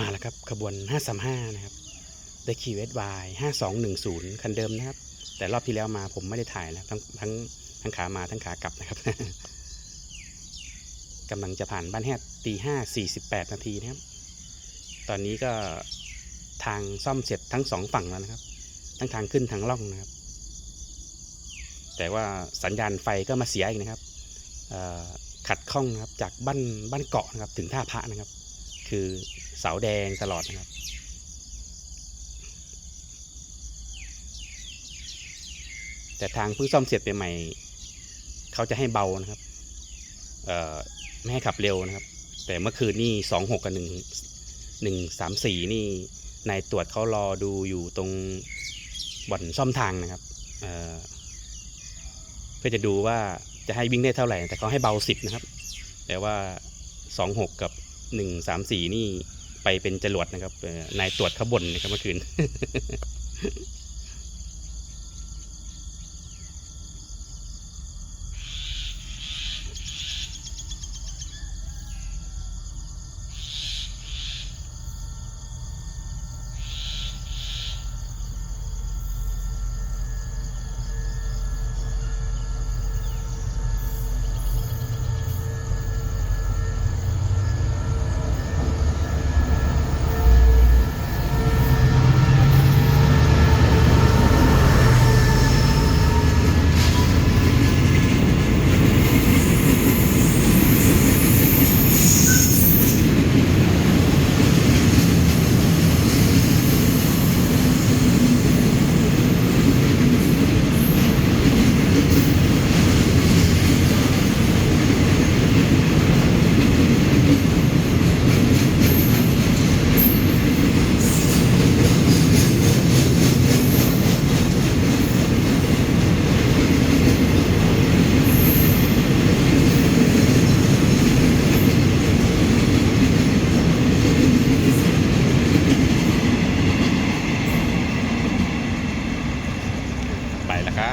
มาแล้วครับขบวน 535 นะครับได้ขี่เวสวาย5210 คันเดิมนะครับ แต่รอบที่แล้วมาผมไม่ได้ถ่ายนะครับทั้งทั้งทั้งขามาทั้งขากลับนะครับกำลังจะผ่านบ้านแฮดตีห้าสี่สิบแปดนาทีนะครับ ตอนนี้ก็ทางซ่อมเสร็จทั้งสองฝั่งแล้วนะครับ ทั้งทางขึ้นทางล่องนะครับ แต่ว่าสัญญาณไฟก็มาเสียอีกนะครับขัดข้องนะครับจากบ้านบ้านเกาะนะครับ ถึงท่าพระนะครับ คือเสาแดงตลอดนะครับ แต่ทางเพิ่งซ่อมเสร็จใหม่ๆเขาจะให้เบานะครับไม่ให้ขับเร็วนะครับ แต่เมื่อคืนนี่สองหกกับหนึ่งหนึ่งสามสี่นี่นายตรวจเขารอดูอยู่ตรงบ่อนซ่อมทางนะครับเเพื่อจะดูว่าจะให้วิ่งได้เท่าไหร่ แต่เขาให้เบาสิบนะครับ แต่ว่าสองหกกับ หนึ่งสามสี่นี่ไปเป็นจรวดนะครับนายตรวจขบวนนะครับเมื่อคืน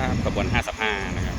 ครับขบวน 55 นะครับ